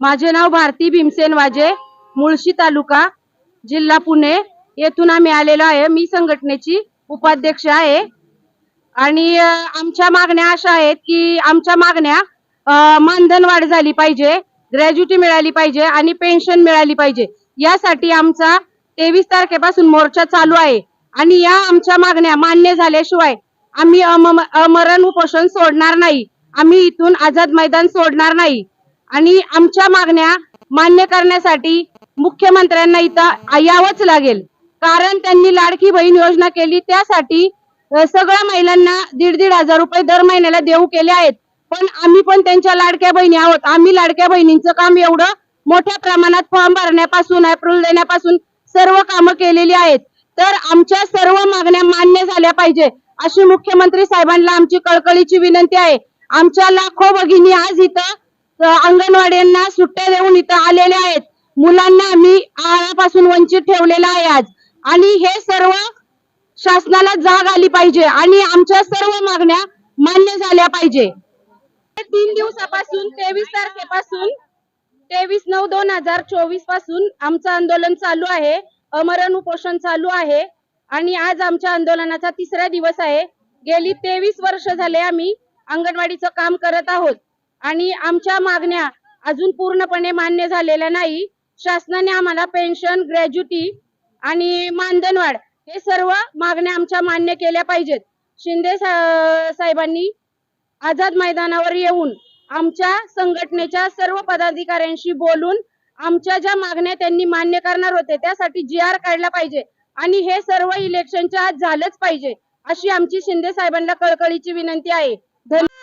माझे नाव भारती भीमसेन वाजे मुळशी तालुका जिल्हा पुणे. येथून आम्ही आलेलो आहे. मी संघटनेची उपाध्यक्ष आहे. आणि आमच्या मागण्या अशा आहेत की आमच्या मागण्या मानधन वाढ झाली पाहिजे ग्रॅज्युटी मिळाली पाहिजे आणि पेन्शन मिळाली पाहिजे. यासाठी आमचा तेवीस तारखेपासून मोर्चा चालू आहे. आणि या आमच्या मागण्या मान्य झाल्याशिवाय आम्ही अमरण उपोषण सोडणार नाही. आम्ही इथून आझाद मैदान सोडणार नाही. आणि आमच्या मागण्या मान्य करण्यासाठी मुख्यमंत्र्यांना इथं यावंच लागेल. कारण त्यांनी लाडकी बहीण योजना केली त्यासाठी सगळ्या महिलांना दीड दीड हजार रुपये दर महिन्याला देऊ केले आहेत. पण आम्ही पण त्यांच्या लाडक्या बहिणी आहोत. आम्ही लाडक्या बहिणींचं काम एवढं मोठ्या प्रमाणात फॉर्म भरण्यापासून अप्रूव्हल देण्यापासून सर्व कामं केलेली आहेत. तर आमच्या सर्व मागण्या मान्य झाल्या पाहिजे. अशी मुख्यमंत्री साहेबांना आमची कळकळीची विनंती आहे. आमच्या लाखो भगिनी आज इथं अंगणवाड्यांना सुट्ट्या देऊन इथं आलेल्या आहेत. मुलांना आम्ही आहारापासून वंचित ठेवलेलं आहे आज. आणि हे सर्व शासनाला जाग आली पाहिजे आणि आमच्या सर्व मागण्या मान्य झाल्या पाहिजे. तीन दिवसापासून तेवीस तारखेपासून तेवीस नऊ दोन हजार चोवीसपासून आमचं आंदोलन चालू आहे. अमरण उपोषण चालू आहे. आणि आज आमच्या आंदोलनाचा तिसरा दिवस आहे. गेली तेवीस वर्ष झाले आम्ही अंगणवाडीचं काम करत आहोत. आणि आमच्या मागण्या अजून पूर्णपणे मान्य झालेल्या नाही. शासनाने आम्हाला पेन्शन ग्रॅज्युटी आणि मानधनवाढ हे सर्व मागण्या आमच्या मान्य केल्या पाहिजेत. शिंदे सा- साहेबांनी आझाद मैदानावर येऊन आमच्या संघटनेच्या सर्व पदाधिकाऱ्यांशी बोलून आमच्या ज्या मागण्या त्यांनी मान्य करणार होते त्यासाठी जी आर काढला पाहिजे. आणि हे सर्व इलेक्शनच्या आज झालंच पाहिजे अशी आमची शिंदे साहेबांना कळकळीची विनंती आहे. धन्यवाद.